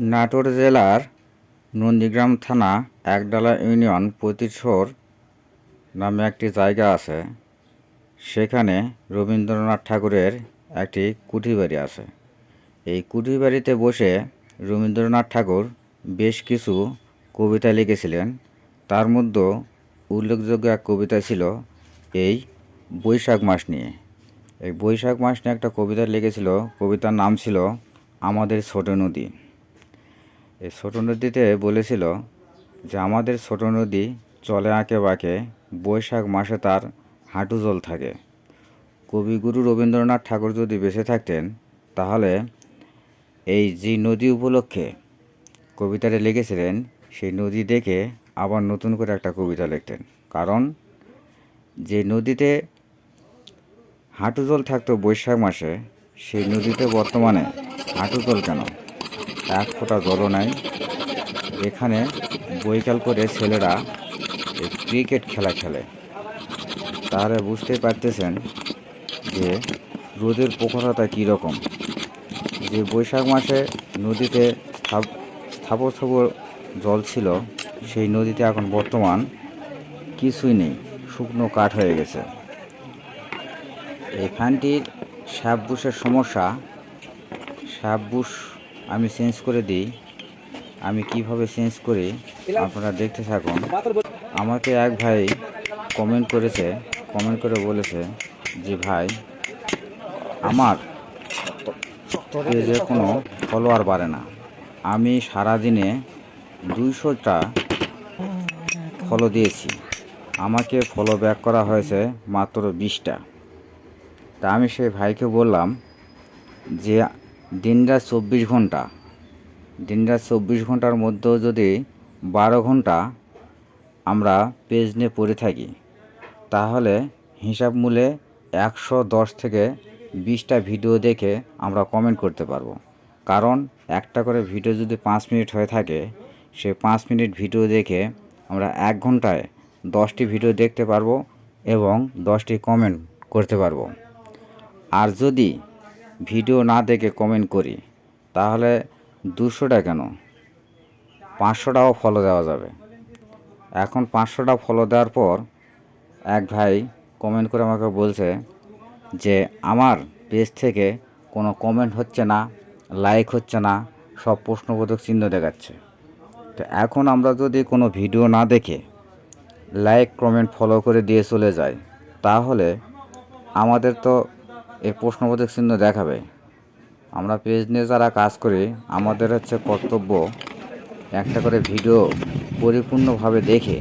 নাটোর জেলার নন্দীগ্রাম থানা একডালা ইউনিয়ন পতিরসর নামে একটি জায়গা আছে। সেখানে রবীন্দ্রনাথ ঠাকুরের একটি কুঠি বাড়ি আছে। এই কুঠি বাড়িতে বসে রবীন্দ্রনাথ ঠাকুর বেশ কিছু কবিতা লিখেছিলেন। তার মধ্যে উল্লেখযোগ্য এক কবিতা ছিল এই বৈশাখ মাস নিয়ে। এই বৈশাখ মাস নিয়ে একটা কবিতা লিখেছিল। কবিতার নাম ছিল আমাদের ছোট নদী। এই ছোট নদীতে বলেছিল যে আমাদের ছোট নদী চলে আঁকে বাঁকে, বৈশাখ মাসে তার হাঁটু জল থাকে। কবিগুরু রবীন্দ্রনাথ ঠাকুর যদি বেঁচে থাকতেন, তাহলে এই যে নদী উপলক্ষে কবিতাটা লিখেছিলেন, সেই নদী দেখে আবার নতুন করে একটা কবিতা লিখতেন। কারণ যে নদীতে হাঁটু জল থাকতো বৈশাখ মাসে, সেই নদীতে বর্তমানে হাঁটু জল কেন? এক ফোঁটা জলও নাই। এখানে বৈকাল করে ছেলেরা ক্রিকেট খেলা খেলে। তাহলে বুঝতেই পারতেছেন যে রোদের প্রখরতা কীরকম যে বৈশাখ মাসে নদীতে স্থাপ স্থাবর জল ছিল, সেই নদীতে এখন বর্তমান কিছুই নেই, শুকনো কাঠ হয়ে গেছে। এখানটির শ্যাপবুশের সমস্যা শ্যাপবুশ আমি চেঞ্জ করে দিই। আমি কীভাবে চেঞ্জ করি? আপনারা দেখতে থাকুন। আমাকে এক ভাই কমেন্ট করেছে কমেন্ট করে বলেছে যে, ভাই, আমার পেজে কোনো ফলোয়ার বাড়ে না। আমি সারাদিনে দুইশোটা ফলো দিয়েছি। আমাকে ফলো ব্যাক করা হয়েছে মাত্র বিশটা। তা আমি সেই ভাইকে বললাম যে দিনরাত চব্বিশ ঘণ্টা দিনরাত চব্বিশ ঘণ্টার মধ্যেও যদি বারো ঘণ্টা আমরা পেজ নিয়ে পড়ে থাকি, তাহলে হিসাব মূলে একশো দশ থেকে বিশটা ভিডিও দেখে আমরা কমেন্ট করতে পারব। কারণ একটা করে ভিডিও যদি পাঁচ মিনিট হয়ে থাকে সে পাঁচ মিনিট ভিডিও দেখে আমরা এক ঘন্টায় দশটি ভিডিও দেখতে পারব এবং দশটি কমেন্ট করতে পারব। আর যদি ভিডিও না দেখে কমেন্ট করি, তাহলে দুশোটা কেন? পাঁচশোটাও ফলো দেওয়া যাবে। এখন পাঁচশোটা ফলো দেওয়ার পর এক ভাই কমেন্ট করে আমাকে বলছে যে, আমার পেজ থেকে কোনো কমেন্ট হচ্ছে না লাইক হচ্ছে না, সব প্রশ্নবোধক চিহ্ন দেখাচ্ছে। তো এখন আমরা যদি কোনো ভিডিও না দেখে লাইক কমেন্ট ফলো করে দিয়ে চলে যাই, তাহলে আমাদের তো এই প্রশ্নবোধক চিহ্ন দেখাবে। আমরা পেজ নিয়ে যারা কাজ করি, আমাদের হচ্ছে কর্তব্য একটা করে ভিডিও পরিপূর্ণভাবে দেখে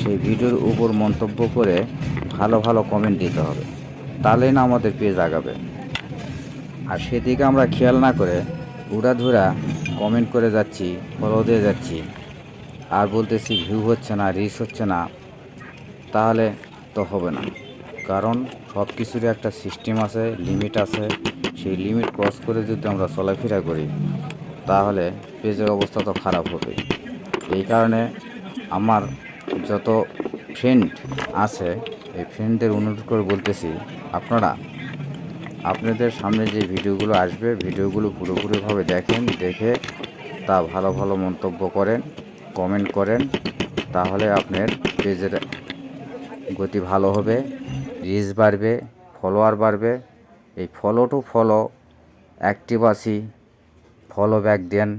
সেই ভিডিওর উপর মন্তব্য করে ভালো ভালো কমেন্ট দিতে হবে। তাহলেই না আমাদের পেজ আগাবে। আর সেদিকে আমরা খেয়াল না করে উড়াধুরা কমেন্ট করে যাচ্ছি ফলো দিয়ে যাচ্ছি। আর বলতেছি ভিউ হচ্ছে না রিচ হচ্ছে না, তাহলে তো হবে না। কারণ সব কিছুরই একটা সিস্টেম আছে, লিমিট আছে। সেই লিমিট ক্রস করে যদি আমরা চলাফেরা করি, তাহলে পেজের অবস্থা তো খারাপ হবে। এই কারণে আমার যত ফ্রেন্ড আছে, এই ফ্রেন্ডদের অনুরোধ করে বলতেছি, আপনারা আপনাদের সামনে যে ভিডিওগুলো আসবে, ভিডিওগুলো পুরোপুরিভাবে দেখেন, দেখে তা ভালো ভালো মন্তব্য করেন কমেন্ট করেন, তাহলে আপনার পেজের গতি ভালো হবে। রিচ বাড়বে ফলোয়ার বাড়বে। এই ফলো টু ফলো অ্যাক্টিভ আছি ফলো ব্যাক দেন।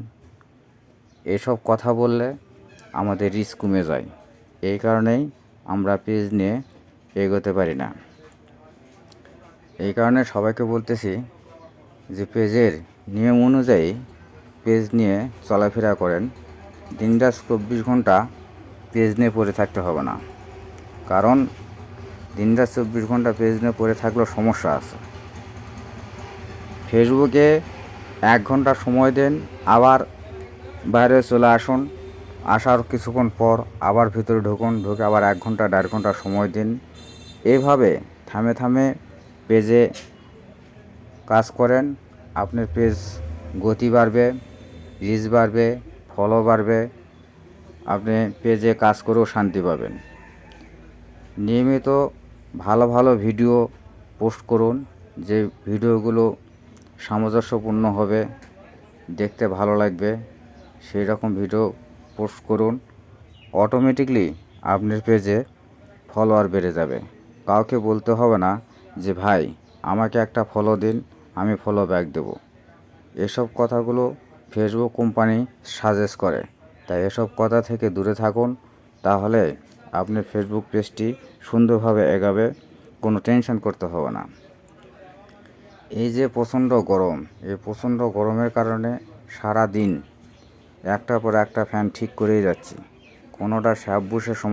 এসব কথা বললে আমাদের রিস্ক কমে যায়। এই কারণেই আমরা পেজ নিয়ে এগোতে পারি না। এই কারণে সবাইকে বলতেছি যে পেজের নিয়ম অনুযায়ী পেজ নিয়ে চলাফেরা করেন। দিনরাত চব্বিশ ঘণ্টা পেজ নিয়ে পড়ে থাকতে হবে না। কারণ দিনরাত চব্বিশ ঘণ্টা পেজ নিয়ে পড়ে থাকলেও সমস্যা আছে। ফেসবুকে এক ঘণ্টা সময় দেন, আবার বাইরে চলে আসুন, আসার কিছুক্ষণ পর আবার ভিতরে ঢুকুন, ঢুকে আবার এক ঘণ্টা, দেড় ঘণ্টা সময় দিন। এইভাবে থামে থামে পেজে কাজ করেন, আপনার পেজ গতি বাড়বে রিচ বাড়বে ফলো বাড়বে, আপনি পেজে কাজ করেও শান্তি পাবেন। নিয়মিত ভালো ভালো ভিডিও পোস্ট করুন, যে ভিডিওগুলো সামঞ্জস্যপূর্ণ হবে, দেখতে ভালো লাগবে, সেই রকম ভিডিও পোস্ট করুন। অটোমেটিকলি আপনার পেজে ফলোয়ার বেড়ে যাবে। কাউকে বলতে হবে না যে, ভাই, আমাকে একটা ফলো দিন, আমি ফলো ব্যাক দেবো। এসব কথাগুলো ফেসবুক কোম্পানি সাজেস্ট করে। তাই এসব কথা থেকে দূরে থাকুন, তাহলে আপনার ফেসবুক পেজটি সুন্দরভাবে এগাবে, কোনো টেনশন করতে হবে না। এই যে প্রচণ্ড গরম, এই প্রচণ্ড গরমের কারণে সারা দিন একটার পর একটা ফ্যান ঠিক করেই যাচ্ছি। কোনোটা সাব বসে সম